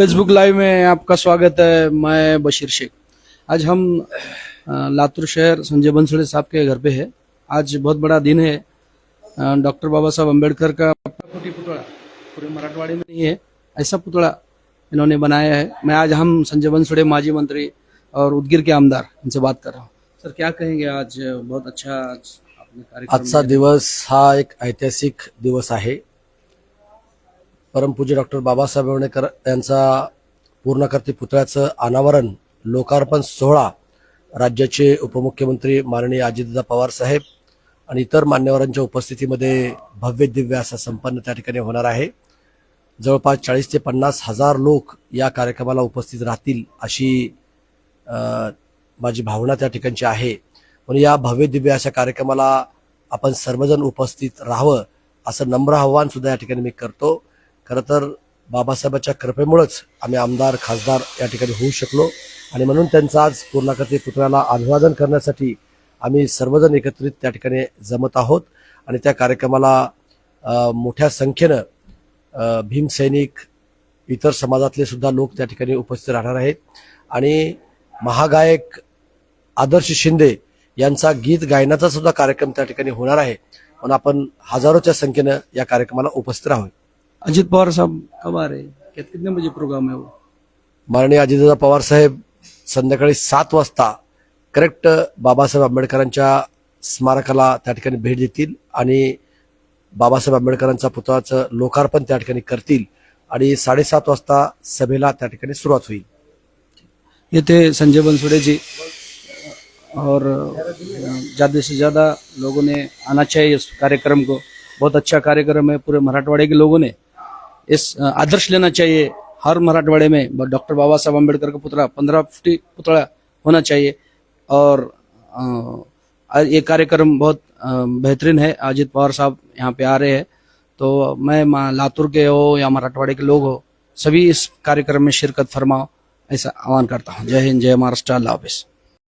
Facebook live में आपका स्वागत है। मैं बशीर शेख। आज हम लातूर शहर संजय बंसड़े साहब के घर पे है। आज बहुत बड़ा दिन है। डॉक्टर बाबा साहब अंबेडकर का कोटी पुतला पूरे मराठवाड़े में नहीं है ऐसा पुतला इन्होंने बनाया है। मैं आज हम संजय बंसड़े माजी मंत्री और उदगिर के आमदार इनसे बात कर रहा हूँ। सर क्या कहेंगे आज? बहुत अच्छा आज आजचा दिवस हा एक ऐतिहासिक दिवस आहे। परमपूज्य डॉक्टर बाबासाहेब आंबेडकर यांचा पूर्णकर्ती पुतळ्याचं अनावरण लोकार्पण सोहळा राज्याचे उपमुख्यमंत्री माननीय अजितदादा पवार साहेब आणि इतर मान्यवरांच्या उपस्थितीमध्ये भव्य दिव्य असा संपन्न त्या ठिकाणी होणार आहे. जवळपास चाळीस ते पन्नास हजार लोक या कार्यक्रमाला उपस्थित राहतील अशी माझी भावना त्या ठिकाणची आहे. म्हणून या भव्य दिव्य अशा कार्यक्रमाला आपण सर्वजण उपस्थित राहावं असं नम्र आव्हान सुद्धा या ठिकाणी मी करतो. खरं तर बाबासाहेबांच्या कृपेमुळेच आम्ही आमदार खासदार या ठिकाणी होऊ शकलो. आणि म्हणून त्यांचा आज पूर्णाकृती पुतळ्याला अभिवादन करण्यासाठी आम्ही सर्वजण एकत्रित त्या ठिकाणी जमत आहोत. आणि त्या कार्यक्रमाला मोठ्या संख्येनं भीमसैनिक इतर समाजातले सुद्धा लोक त्या ठिकाणी उपस्थित राहणार आहेत. आणि महागायक आदर्श शिंदे यांचा गीत गायनाचा सुद्धा कार्यक्रम त्या ठिकाणी होणार आहे. म्हणून आपण हजारोच्या संख्येनं या कार्यक्रमाला उपस्थित आहोत अजित पवार साहब कब आ रहे हैं? कितने बजे प्रोग्राम है वो? माननीय अजितदादा पवार साहेब संध्याकाळी सात वाजता करेक्ट बाबासाहेब आंबेडकरांच्या स्मारकाला त्या ठिकाणी भेट देतील आणि बाबासाहेब आंबेडकरांचा पुतळ्याचं लोकार्पण त्या ठिकाणी करतील आणि साडेसात वाजता सभेला त्या ठिकाणी सुरुवात होईल. ये थे संजय बंसुड़े जी और ज़्यादा से ज़्यादा लोगों ने आना चाहिए इस कार्यक्रम को बहुत अच्छा कार्यक्रम है पूरे मराठवाड़े के लोगों ने। इस आदर्श लेना चाहिए। हर मराठवाड़े में डॉक्टर बाबा साहब अंबेडकर का पुतला, पंद्रह फुटी पुतला होना चाहिए। और ये कार्यक्रम बहुत बेहतरीन है। अजित पवार साहब यहाँ पे आ रहे हैं। तो मैं मा- लातूर के हो या मराठवाड़े के लोग हो, सभी इस कार्यक्रम में शिरकत फरमाओ, ऐसा आह्वान करता हूँ। जय हिंद, जय महाराष्ट्र, अल्लाह हाफिज़।